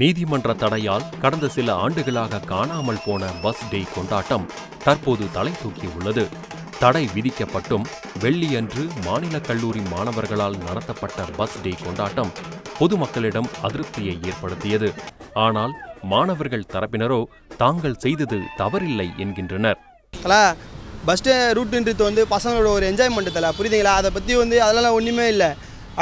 நீதிமன்ற தடையால் கடந்த சில ஆண்டுகளாக காணாமல் போன பஸ் டே கொண்டாட்டம் தற்போது தலை தூக்கியுள்ளது. தடை விதிக்கப்பட்டும் வெள்ளியன்று மாநில கல்லூரி மாணவர்களால் நடத்தப்பட்ட பஸ் டே கொண்டாட்டம் பொதுமக்களிடம் அதிருப்தியை ஏற்படுத்தியது. ஆனால் மாணவர்கள் தரப்பினரோ தாங்கள் செய்தது தவறில்லை என்கின்றனர். தல பஸ் ரூட்டுன்றது வந்து பசங்களோட ஒரு என்ஜாய்மெண்ட் தலை. புரியுதுங்களா? அதை பற்றி வந்து அதெல்லாம் ஒன்றுமே இல்லை.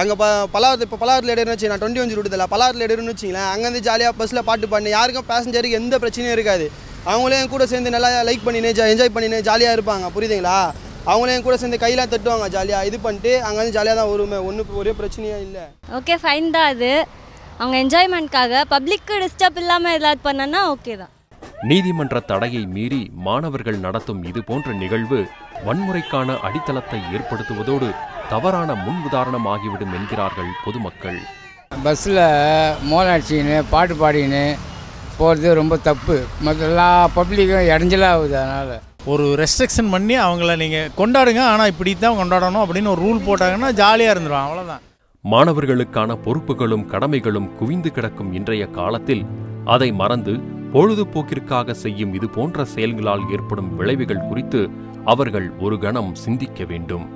அங்கே ப பலாவரத்து இப்போ பலாவரத்தில் எடுன்னு வச்சு நான் டுவெண்ட்டி ஒன் ரூட்டு தல பலாவரத்தில் எடுன்னு வச்சிங்களேன் அங்கேருந்து ஜாலியாக பஸ்ஸில் பாட்டு பாடினு யாருக்கும் பேசஞ்சருக்கு எந்த பிரச்சனையும் இருக்காது. அவங்களே என் கூட சேர்ந்து நல்லா லைக் பண்ணினு என்ஜாய் பண்ணினு ஜாலியாக இருப்பாங்க. புரியுதுங்களா? அவங்களே என் கூட சேர்ந்து கையெல்லாம் தட்டுவாங்க ஜாலியாக இது பண்ணிட்டு அங்கேருந்து ஜாலியாக தான் வருமே ஒன்றும் ஒரே பிரச்சனையும் இல்லை. ஓகே ஃபைன் தான் அது. அவங்க என்ஜாய்மெண்ட்காக பப்ளிக்கு டிஸ்டர்ப் இல்லாமல் ஏதாவது பண்ணனா ஓகே தான். நீதிமன்ற தடையை மீறி மாணவர்கள் நடத்தும் இதுபோன்ற நிகழ்வு வன்முறைக்கான அடித்தளத்தை ஏற்படுத்துவதோடு தவறான முன்னுதாரணம் ஆகிவிடும் என்கிறார்கள் பொதுமக்கள். பஸ்ஸில் அடிச்சிக்கின்னு பாட்டு பாடிக்கின்னு போகிறது ரொம்ப தப்பு. மற்ற எல்லா பப்ளிக்கும் இடைஞ்சலாக ஆகுது அதனால். ஒரு ரெஸ்ட்ரிக்ஷன் பண்ணி அவங்கள நீங்கள் கொண்டாடுங்க. ஆனால் இப்படி தான் கொண்டாடணும் அப்படின்னு ஒரு ரூல் போட்டாங்கன்னா ஜாலியாக இருந்துடும் அவ்வளோதான் மாணவர்களுக்கான பொறுப்புகளும் கடமைகளும் குவிந்து கிடக்கும் இன்றைய காலத்தில் அதை மறந்து பொழுதுபோக்கிற்காக செய்யும் இது போன்ற செயல்களால் ஏற்படும் விளைவுகள் குறித்து அவர்கள் ஒரு கணம் சிந்திக்க வேண்டும்.